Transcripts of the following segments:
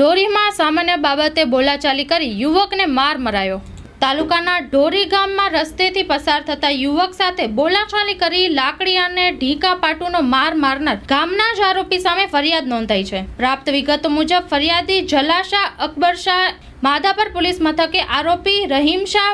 ઢોરીમાં સામાન્ય બાબતે બોલાચાલી કરી યુવકને માર મરાયો. તાલુકાના ઢોરી ગામમાં રસ્તેથી પસાર થતા યુવક સાથે બોલાચાલી કરી લાકડી અને ઢીકા પાટુનો માર મારનાર ગામના જ આરોપી સામે ફરિયાદ નોંધાઈ છે. પ્રાપ્ત વિગતો મુજબ ફરિયાદી જલાશા અકબર શાહ, માધાપર પોલીસ મથકે આરોપી રહીમ શાહ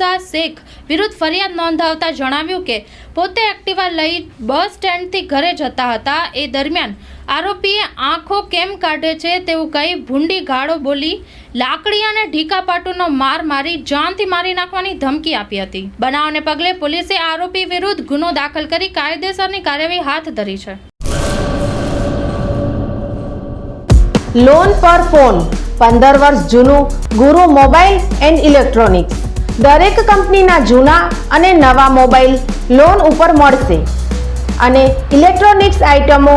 શાહ, શેખ વિરુદ્ધ ફરિયાદ નોંધાવતા જણાવ્યું કે, પોતે એક્ટિવા લઈ બસ સ્ટેન્ડથી ઘરે જતા હતા. એ દરમિયાન આરોપીએ આંખો કેમ કાઢે છે તેવું કહી ભૂંડી ગાળો બોલી, લાકડી અને ઢીકા પાટુનો માર મારી, જાનથી મારી નાખવાની ધમકી આપી હતી. બનાવને પગલે પોલીસે આરોપી વિરુદ્ધ ગુનો દાખલ કરી કાયદેસરની કાર્યવાહી હાથ ધરી છે. લોન પર ફોન પંદર વર્ષ જૂનું, ગુરુ મોબાઈલ એન્ડ ઇલેક્ટ્રોનિક્સ. દરેક કંપનીના જૂના અને નવા મોબાઈલ લોન ઉપર મળશે. અને ઇલેક્ટ્રોનિક્સ આઇટમો